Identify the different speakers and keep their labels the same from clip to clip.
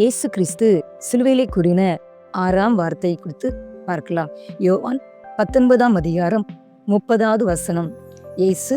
Speaker 1: இயேசு கிறிஸ்து சிலுவையிலே கூறின ஆறாம் வார்த்தை குறித்து பார்க்கலாம். யோவான் பத்தொன்பதாம் அதிகாரம் முப்பதாவது வசனம். இயேசு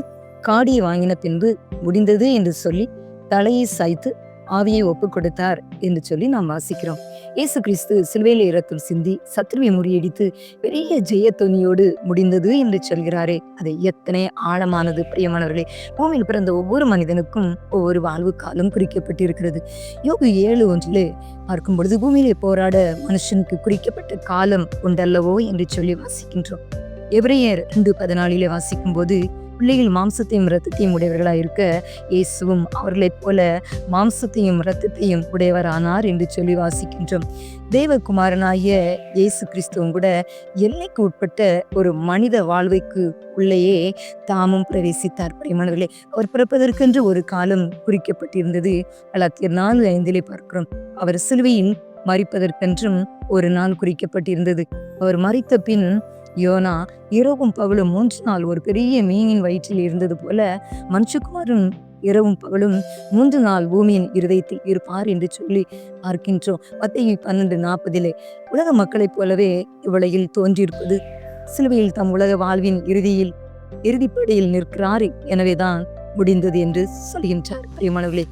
Speaker 1: காடியை வாங்கின பின்பு முடிந்தது என்று சொல்லி தலையை சாய்த்து ஆவியை ஒப்பு கொடுத்தார் என்று சொல்லி நாம் வாசிக்கிறோம். இயேசு கிறிஸ்து சிலுவையிலே இரத்தம் சிந்தி சத்ருவை முறியடித்து பெரிய ஜெயத்தொனியோடு முடிந்தது என்று சொல்கிறாரே. அது எத்தனை ஆழமானது பிரியமானவர்களே. பூமியில் பிறந்த ஒவ்வொரு மனிதனுக்கும் ஒவ்வொரு வாழ்வு காலம் குறிக்கப்பட்டிருக்கிறது. யோகு ஏழு ஒன்றிலே பார்க்கும் பொழுது பூமியிலே போராட மனுஷனுக்கு குறிக்கப்பட்ட காலம் உண்டல்லவோ? என்று சொல்லி வாசிக்கின்றோம். எபிரேயர் ரெண்டு பதினாலிலே வாசிக்கும் போது பிள்ளைகள் மாம்சத்தையும் இரத்தத்தையும் உடையவர்களாக இருக்க இயேசுவும் அவர்களைப் போல மாம்சத்தையும் இரத்தத்தையும் உடையவரானார் என்று சொல்லி வாசிக்கின்றோம். தேவகுமாரனாகிய இயேசு கிறிஸ்துவும் கூட எல்லைக்கு உட்பட்ட ஒரு மனித வாழ்வைக்கு உள்ளேயே தாமும் பிரவேசித்தார். பிரியமானவர்களே அவர் பிறப்பதற்கென்று ஒரு காலம் குறிக்கப்பட்டிருந்தது. அல்லாத்தியர் நாலு ஐந்திலே பார்க்கிறோம். அவர் சிலுவையின் மறிப்பதற்கென்றும் ஒரு நாள் குறிக்கப்பட்டிருந்தது. அவர் மறித்த பின் யோனா இரவும் பகலும் மூன்று நாள் ஒரு பெரிய மீனின் வயிற்றில் இருந்தது போல மனுஷகுமாரும் இரவும் பகலும் மூன்று நாள் பூமியின் இருதயத்தில் இருப்பார் என்று சொல்லி பார்க்கின்றோம். மத்திய பன்னெண்டு நாற்பதிலே உலக மக்களைப் போலவே இவ்வுலகில் தோன்றியிருப்பது. சிலுவையில் தம் உலக வாழ்வின் இறுதியில் இறுதிப்படியில் நிற்கிறார் எனவேதான் முடிந்தது என்று சொல்கின்றார். பிரியமானவர்களே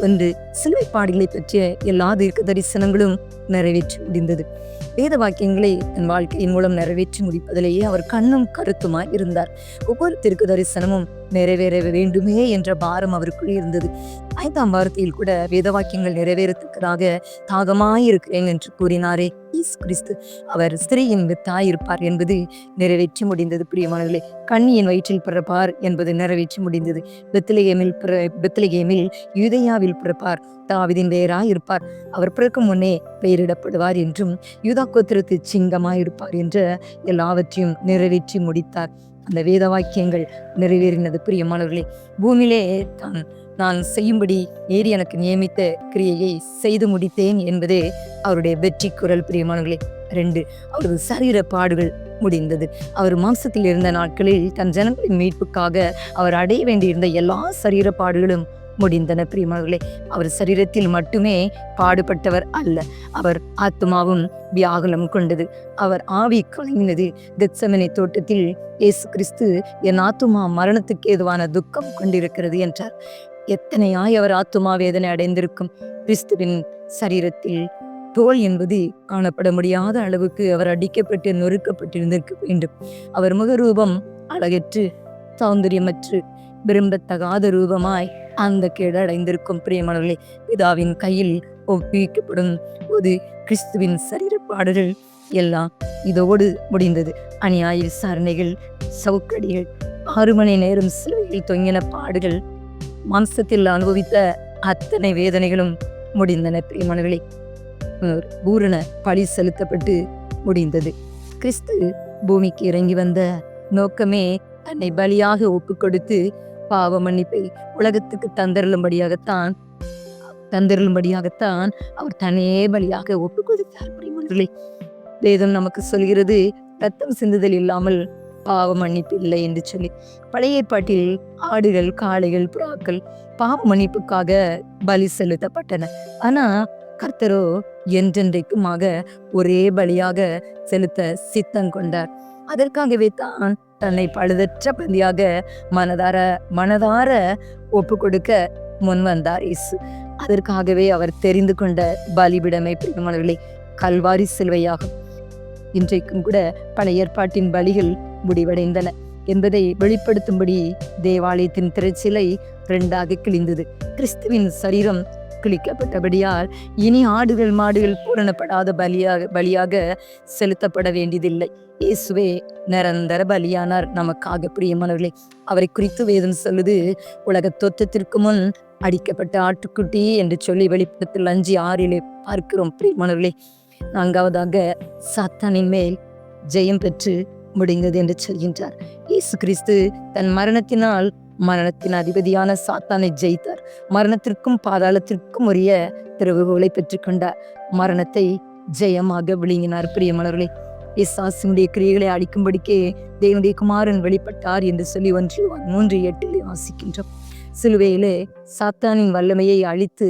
Speaker 1: ஒன்று சிலுவை பாடுகளை பற்றிய எல்லா தீர்க்க தரிசனங்களும் நிறைவேற்றி முடிந்தது. வேத வாக்கியங்களை தன் வாழ்க்கையின் மூலம் நிறைவேற்றி முடிப்பதிலேயே அவர் கண்ணும் கருத்துமாய் இருந்தார். ஒவ்வொரு திருக்கு தரிசனமும் நிறைவேற வேண்டுமே என்ற பாரம் அவருக்குள் இருந்தது. ஐந்தாம் வார்த்தையில் கூட வேத வாக்கியங்கள் நிறைவேறத்தக்கதாக தாகமாயிருக்கிறேன் என்று கூறினாரே இயேசு கிறிஸ்து. அவர் ஸ்திரீயின் வித்தாய் இருப்பார் என்பது நிறைவேற்றி முடிந்தது. பிரியமானவர்களே கண்ணியின் வயிற்றில் பிறப்பார் என்பது நிறைவேற்றி முடிந்தது. பெத்திலேயமில் பிற பெத்திலேயமில் யூதையாவில் பிறப்பார். தாவிதின் வேராய் இருப்பார். அவர் பிறக்கும் முன்னே பெயரிடப்படுவார் என்றும் யூதா கோத்திரத்து சிங்கமாயிருப்பார் என்ற எல்லாவற்றையும் நிறைவேற்றி முடித்தார். அந்த வேத வாக்கியங்கள் நிறைவேறினது. பிரியமானவர்களே பூமியிலே தான் நான் செய்யும்படி ஏறி எனக்கு நியமித்த கிரியையை செய்து முடித்தேன் என்பதே அவருடைய வெற்றி குரல் பிரியமானவர்களே ரெண்டு அவரது சரீர பாடுகள் முடிந்தது. அவர் மாம்சத்தில் இருந்த நாட்களில் தன் ஜனங்களின் மீட்புக்காக அவர் அடைய வேண்டியிருந்த எல்லா சரீர பாடுகளும் முடிந்தன பிரியமார்களே அவர் சரீரத்தில் மட்டுமே பாடுபட்டவர் அல்ல. அவர் ஆத்மாவும் வியாகுலம் கொண்டது. அவர் ஆவி கலைந்தது. கெத்சமனை தோட்டத்தில் இயேசு கிறிஸ்து என் ஆத்துமா மரணத்துக்கு ஏதுவான துக்கம் கொண்டிருக்கிறது என்றார். எத்தனையாய் அவர் ஆத்துமா வேதனை அடைந்திருக்கும். கிறிஸ்துவின் சரீரத்தில் தோல் என்பது காணப்பட முடியாத அளவுக்கு அவர் அடிக்கப்பட்டு நொறுக்கப்பட்டிருந்திருக்க வேண்டும். அவர் முகரூபம் அழகற்று சௌந்தரியமற்று விரும்பத்தகாத ரூபமாய் அந்த கேடு அடைந்திருக்கும் பிரியமானவர்களே பிதாவின் கையில் ஒப்புவிக்கப்படும் போது கிறிஸ்துவின் சரீர பாடுகள் எல்லாம் இதோடு முடிந்தது. அநியாய விசாரணைகள் சவுக்கடிகள் ஆறு மணி நேரம் சிலுவையில் தொங்கின பாடுகள் மாம்சத்தில் அனுபவித்த அத்தனை வேதனைகளும் முடிந்தன பிரியமானவர்களே. பூரண பழி செலுத்தப்பட்டு முடிந்தது. கிறிஸ்து பூமிக்கு இறங்கி வந்த நோக்கமே தன்னை பலியாக ஒப்பு கொடுத்து பாவ மன்னிப்பை உலகத்துக்கு தந்தருளும்படியாகத்தான் தந்தருளும்படியாகத்தான் அவர் தன்னையே பலியாக ஒப்பு கொடுத்தார் பிரியமானவர்களே வேதம் நமக்கு சொல்கிறது ரத்தம் சிந்துதல் இல்லாமல் பாவ மன்னிப்பு இல்லை என்று சொல்லி. பழைய ஏற்பாட்டில் ஆடுகள் காளைகள் புறாக்கள் பாவ மன்னிப்புக்காக பலி செலுத்தப்பட்டன. ஆனா கர்த்தரோ என்றென்றைக்குமாக ஒரே பலியாக செலுத்த சித்தம் கொண்டார். அதற்காகவே தான் தன்னை பழுதற்ற பந்தியாக மனதார மனதார ஒப்பு கொடுக்க முன் வந்தார் இயேசு. அதற்காகவே அவர் தெரிந்து கொண்ட பலிபிடமை பிரியமானவர்களே கல்வாரி சிலுவையாகும் இன்றைக்கும் கூட பழைய ஏற்பாட்டின் பலிகள் முடிவடைந்தன என்பதை வெளிப்படுத்தும்படி தேவாலயத்தின் திரைச்சிலை ரெண்டாக கிழிந்தது. கிறிஸ்துவின் சரீரம் கிழிக்கப்பட்டபடியால் இனி ஆடுகள் மாடுகள் பூரணப்படாத பலியாக பலியாக செலுத்தப்பட வேண்டியதில்லை. இயேசுவே நிரந்தர பலியானார் நமக்காக பிரியமானவர்களே. அவரை குறித்து வேதம் சொல்லுது உலக தோற்றத்திற்கு முன் அடிக்கப்பட்ட ஆட்டுக்குட்டி என்று சொல்லி வெளிப்படத்தில் அஞ்சு ஆறிலே பார்க்கிறோம் பிரியமானவர்களே. நான்காவதாக சாத்தானின் மேல் ஜெயம் பெற்று முடிந்தது என்று சொல்கின்றார். இயேசு கிறிஸ்து தன் மரணத்தினால் மரணத்தின் அதிபதியான சாத்தானை ஜெயித்தார். மரணத்திற்கும் பாதாளத்திற்கும் உரிய திறவுகளை பெற்றுக்கொண்டார் மரணத்தை ஜெயமாக விழுங்கினார் பிரியமலர்களே இசாசினுடைய கிரியைகளை அழிக்கும்படிக்கே தேவனுடைய குமாரன் வெளிப்பட்டார் என்று சொல்லி ஒன்று மூன்று எட்டிலே வாசிக்கின்றோம். சிலுவையிலே சாத்தானின் வல்லமையை அழித்து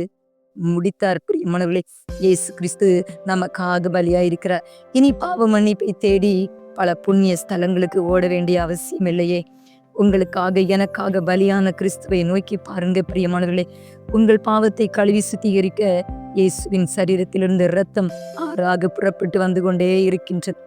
Speaker 1: முடித்தார். பிரியமானவர்களே இயேசு கிறிஸ்து நமக்காக பலியா இருக்கிறார் இனி பாவ மன்னிப்பை தேடி பல புண்ணிய ஸ்தலங்களுக்கு ஓட வேண்டிய அவசியம் இல்லையே. உங்களுக்காக எனக்காக பலியான கிறிஸ்துவை நோக்கி பாருங்க பிரியமானவர்களே. உங்கள் பாவத்தை கழுவி சுத்திகரிக்க இயேசுவின் சரீரத்திலிருந்து இரத்தம் ஆறாக புறப்பட்டு வந்து கொண்டே இருக்கின்றது.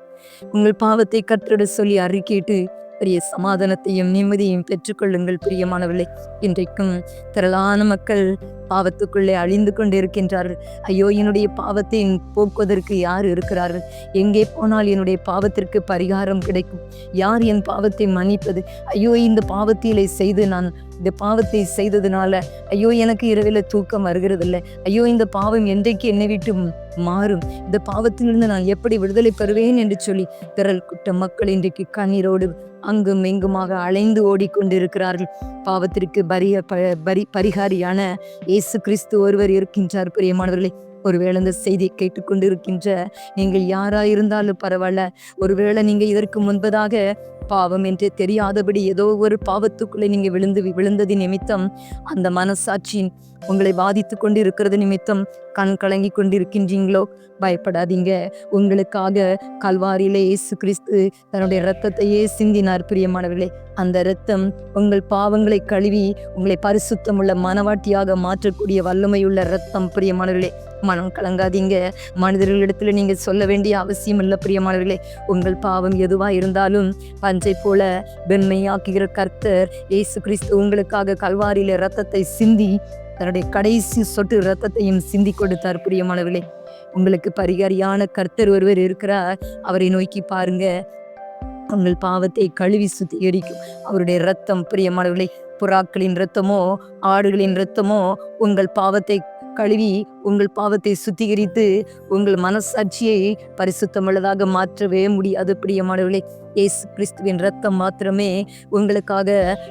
Speaker 1: உங்கள் பாவத்தை கற்றிட சொல்லி அறிக்கையிட்டு மிகப்பெரிய சமாதானத்தையும் நிம்மதியையும் பெற்றுக்கொள்ளுங்கள் பிரியமானவர்களே. இன்றைக்கும் திரளான மக்கள் பாவத்துக்குள்ளே அழிந்து கொண்டிருக்கின்றார்கள். ஐயோ என்னுடைய பாவத்தை போக்குவதற்கு யார் இருக்கிறார்கள்? எங்கே போனால் என்னுடைய பாவத்திற்கு பரிகாரம் கிடைக்கும். யார் என் பாவத்தை மன்னிப்பது? ஐயோ இந்த பாவத்திலே செய்து நான் இந்த பாவத்தை செய்ததுனால ஐயோ எனக்கு இரவில் தூக்கம் வருகிறதில்லை. ஐயோ இந்த பாவம் என்றைக்கு என்னை விட்டு மாறும்? இந்த பாவத்திலிருந்து நான் எப்படி விடுதலை பெறுவேன் என்று சொல்லி திரள் குட்ட மக்கள் இன்றைக்கு கண்ணீரோடு அங்கும் இங்குமாக அலைந்து ஓடிக்கொண்டிருக்கிறார்கள். பாவத்திற்கு பரிய பரி பரிகாரியான இயேசு கிறிஸ்து ஒருவர் இருக்கின்றார். பிரியமானவர்களே ஒருவேளை இந்த செய்தியை கேட்டுக்கொண்டிருக்கின்ற நீங்கள் யாராயிருந்தாலும் பரவாயில்ல ஒருவேளை நீங்க இதற்கு முன்பதாக பாவம் என்று தெரியாதபடி ஏதோ ஒரு பாவத்துக்குள்ளே நீங்க விழுந்து விழுந்தது நிமித்தம் அந்த மனசாட்சியின் உங்களை பாதித்து கொண்டு இருக்கிறது நிமித்தம் கண் கலங்கி கொண்டிருக்கின்றீங்களோ? பயப்படாதீங்க. உங்களுக்காக கல்வாரியிலே இயேசு கிறிஸ்து தன்னுடைய இரத்தத்தையே சிந்தினார் பிரியமானவர்களே. அந்த இரத்தம் உங்கள் பாவங்களை கழுவி உங்களை பரிசுத்தமுள்ள மனவாட்டியாக மாற்றக்கூடிய வல்லமையுள்ள இரத்தம் பிரியமானவர்களே. மனம் கலங்காதீங்க. மனிதர்களிடத்துல நீங்க சொல்ல வேண்டிய அவசியம் இல்லை பிரியமானவர்களே. உங்கள் பாவம் எதுவா இருந்தாலும் பஞ்சை போல வெண்மையாக்குகிற கர்த்தர் இயேசு கிறிஸ்து உங்களுக்காக கல்வாரியில ரத்தத்தை சிந்தி தன்னுடைய கடைசி சொட்டு ரத்தத்தையும் சிந்தி கொடுத்தார் பிரியமானவர்களே. உங்களுக்கு பரிகாரியான கர்த்தர் ஒருவர் இருக்கிறார். அவரை நோக்கி பாருங்க. உங்கள் பாவத்தை கழுவி சுத்திகரிக்கும். அவருடைய ரத்தம் பிரியமானவர்களே புறாக்களின் ரத்தமோ ஆடுகளின் ரத்தமோ உங்கள் பாவத்தை கழுவி உங்கள் பாவத்தை சுத்திகரித்து உங்கள் மனசாட்சியை பரிசுத்தமுள்ளதாக மாற்றவே முடியாது பிரியமானவர்களே. இயேசு கிறிஸ்துவின் ரத்தம் மாத்திரமே உங்களுக்காக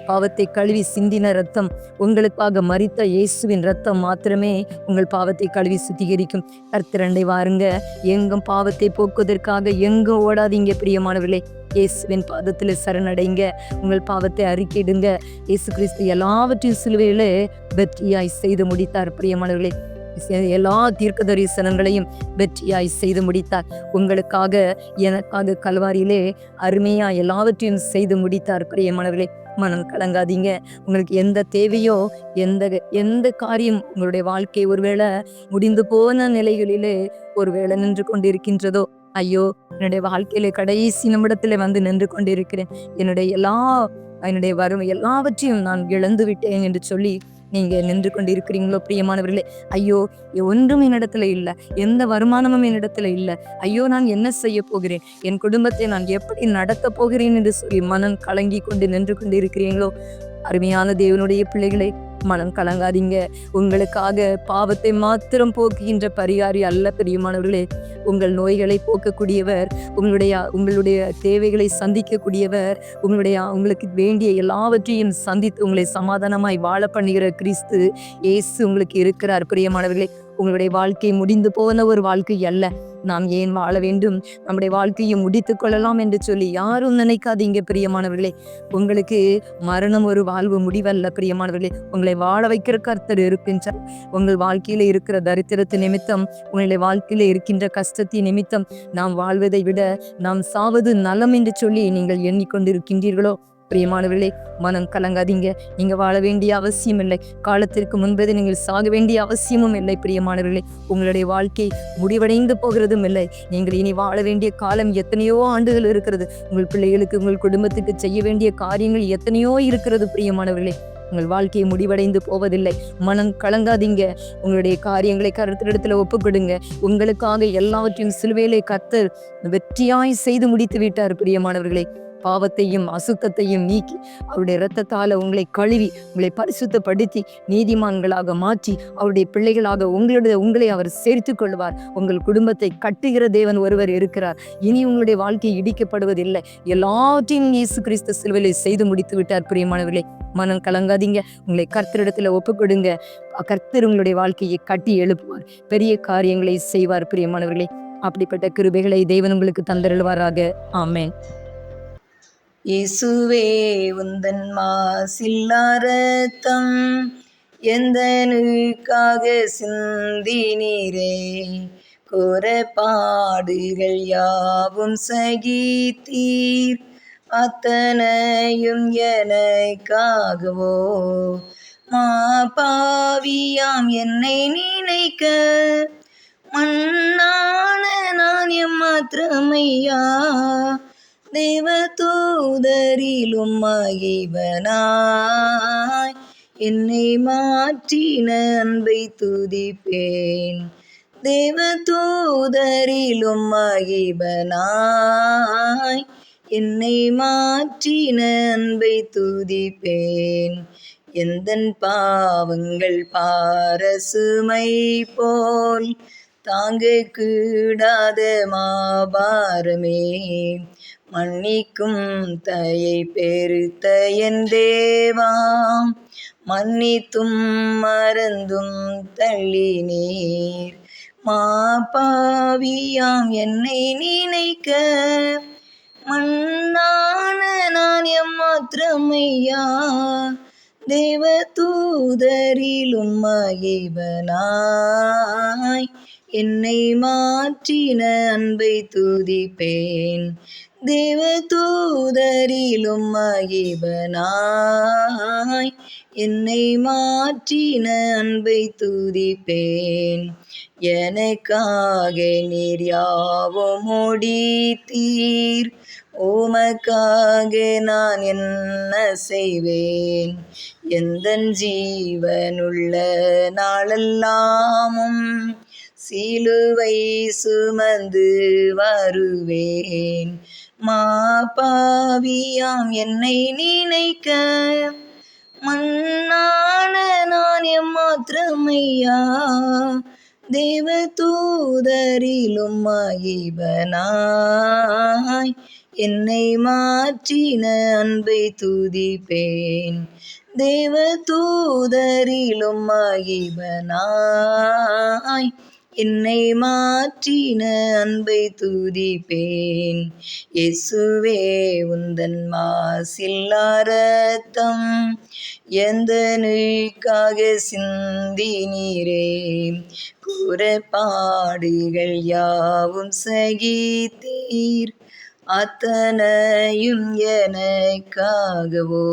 Speaker 1: பாவத்தை கழுவி சிந்தின ரத்தம் உங்களுக்காக மறித்த இயேசுவின் ரத்தம் மாத்திரமே உங்கள் பாவத்தை கழுவி சுத்திகரிக்கும். கர்த்திரண்டை வாருங்க. எங்கும் பாவத்தை போக்குவதற்காக எங்கும் ஓடாதீங்க பிரியமானவர்களே. இயேசுவின் பாதத்தில் சரணடைங்க. உங்கள் பாவத்தை அறிக்கையிடுங்க இயேசு கிறிஸ்து எல்லாவற்றையும் சிலுவையில வெற்றியாய் செய்து முடித்தார் பிரியமானவர்களே. எல்லா தீர்க்க தரிசனங்களையும் வெற்றியாய் செய்து முடித்தார். உங்களுக்காக எனக்காக கல்வாரியிலே அருமையா எல்லாவற்றையும் செய்து முடித்தார். பிரியமானவர்களே மனம் கலங்காதீங்க. உங்களுக்கு எந்த தேவையோ எந்த எந்த காரியம் உங்களுடைய வாழ்க்கை ஒருவேளை முடிந்து போன நிலைகளிலே ஒருவேளை நின்று கொண்டிருக்கின்றதோ ஐயோ என்னுடைய வாழ்க்கையில கடைசி நிமிடத்துல வந்து நின்று கொண்டிருக்கிறேன். என்னுடைய எல்லா என்னுடைய வறுமை எல்லாவற்றையும் நான் இழந்து விட்டேன் என்று சொல்லி நீங்கள் நின்று கொண்டு இருக்கிறீங்களோ பிரியமானவர்களே? ஐயோ ஒன்றும் என்னிடத்துல இல்லை. எந்த வருமானமும் என்னிடத்துல இல்லை. ஐயோ நான் என்ன செய்ய போகிறேன்? என் குடும்பத்தை நான் எப்படி நடத்த போகிறேன் என்று சொல்லி மனம் கலங்கி கொண்டு நின்று கொண்டு இருக்கிறீங்களோ அருமையான தேவனுடைய பிள்ளைகளை மனம் கலங்காதீங்க. உங்களுக்காக பாவத்தை மாத்திரம் போக்குகின்ற பரிகாரி அல்ல பெரியமானவர்களே. உங்கள் நோய்களை போக்கக்கூடியவர் உங்களுடைய உங்களுடைய தேவைகளை சந்திக்கக்கூடியவர் உங்களுடைய உங்களுக்கு வேண்டிய எல்லாவற்றையும் சந்தித்து உங்களை சமாதானமாய் வாழ பண்ணுகிற கிறிஸ்து இயேசு உங்களுக்கு இருக்கிறார் பிரியமானவர்களே. உங்களுடைய வாழ்க்கை முடிந்து போன ஒரு வாழ்க்கை அல்ல. நாம் ஏன் வாழ வேண்டும்? நம்முடைய வாழ்க்கையை முடித்து கொள்ளலாம் என்று சொல்லி யாரும் நினைக்காதீங்க பிரியமானவர்களே. உங்களுக்கு மரணம் ஒரு வாழ்வு முடிவல்ல பிரியமானவர்களே. உங்களை வாழ வைக்கிற கர்த்தர் இருக்கின்றார். உங்கள் வாழ்க்கையில இருக்கிற தரித்திரத்து நிமித்தம் உங்களுடைய வாழ்க்கையில இருக்கின்ற கஷ்டத்தின் நிமித்தம் நாம் வாழ்வதை விட நாம் சாவது நலம் என்று சொல்லி நீங்கள் எண்ணிக்கொண்டிருக்கின்றீர்களோ? பிரியமானவர்களே மனம் கலங்காதீங்க. நீங்க வாழ வேண்டிய அவசியம் இல்லை. காலத்திற்கு முன்பது நீங்கள் சாக வேண்டிய அவசியமும் இல்லை பிரியமானவர்களே. உங்களுடைய வாழ்க்கை முடிவடைந்து போகிறதும் இல்லை. நீங்கள் இனி வாழ வேண்டிய காலம் எத்தனையோ ஆண்டுகள் இருக்கிறது. உங்கள் பிள்ளைகளுக்கு உங்கள் குடும்பத்துக்கு செய்ய வேண்டிய காரியங்கள் எத்தனையோ இருக்கிறது பிரியமானவர்களே. உங்கள் வாழ்க்கையை முடிவடைந்து போவதில்லை. மனம் கலங்காதீங்க. உங்களுடைய காரியங்களை கருத்திடத்துல ஒப்புக்கொடுங்க. உங்களுக்காக எல்லாவற்றையும் சிலுவையிலே கத்தர் வெற்றியாய் செய்து முடித்து விட்டார் பிரியமானவர்களே. பாவத்தையும் அசுத்தத்தையும் நீக்கி அவருடைய இரத்தத்தால் உங்களை கழுவி உங்களை பரிசுத்தப்படுத்தி நீதிமான்களாக மாற்றி அவருடைய பிள்ளைகளாக உங்களுடைய உங்களை அவர் சேர்த்து கொள்வார். உங்கள் குடும்பத்தை கட்டுகிற தேவன் ஒருவர் இருக்கிறார். இனி உங்களுடைய வாழ்க்கை இடிக்கப்படுவதில்லை. எல்லாற்றையும் இயேசு கிறிஸ்து சிலுவிலை செய்து முடித்து விட்டார். பிரியமானவர்களே மனம் கலங்காதீங்க. உங்களை கர்த்தரிடத்துல ஒப்புக்கொடுங்க. கர்த்தர் உங்களுடைய வாழ்க்கையை கட்டி எழுப்புவார். பெரிய காரியங்களை செய்வார். பிரியமானவர்களே அப்படிப்பட்ட கிருபைகளை தேவன் உங்களுக்கு தந்தருள்வாராக. ஆமேன்.
Speaker 2: இசுவே உந்தன் மாசில்லாரத்தம் எந்தனுக்காக சிந்தினீரே? பாடுகள் யாவும் சகித்தீர். அத்தனையும் எனக்காகவோ? மா பாவியாம் என்னை நினைக்க. மண்ணான நான் எம்மாத்திரமையா? தேவ தூதரிலும் மகிவனாய் என்னை மாற்றின அன்பை துதிப்பேன். தேவ தூதரிலும் மகிபனாய் என்னை மாற்றின அன்பை துதிப்பேன். எந்தன் பாவங்கள் பாரசுமை போல் தாங்க கூடாத மாபாரமே. மன்னிக்கும் தயை பெருத்த என் தேவா. மன்னித்தும் மறந்தும் தள்ளி நீர் மாபாவியாம் என்னை நினைக்க. மண்ணான நான் எம்மாத்திரமையா தேவ தூதரிலும் மகிபனாய். என்னை மாற்றின அன்பை துதிப்பேன். தேவ தூதரிலும் மகிபனாய் என்னை மாற்றின அன்பை துதிப்பேன். எனக்காக நீர் யாவும் முடித்தீர் உமக்காக நான் என்ன செய்வேன்? எந்த ஜீவனுள்ள நாளெல்லாமும் சிலுவை சுமந்து வருவேன். மாபாவியாம் என்னை நினைக்க. மண்ணான நான் எம்மாத்திரமையா தேவ தூதரிலும் மகிபனாய். என்னை மாற்றின அன்பை துதிப்பேன். தேவ தூதரிலும் மகிபனாய். என்னை மாற்றின அன்பை துதிப்பேன். இயேசுவே உந்தன் மாசில்லா ரத்தம் எந்தனுக்காக சிந்தினீரே? பாடுகள் யாவும் சகித்தீர் அத்தனையும் எனக்காகவோ?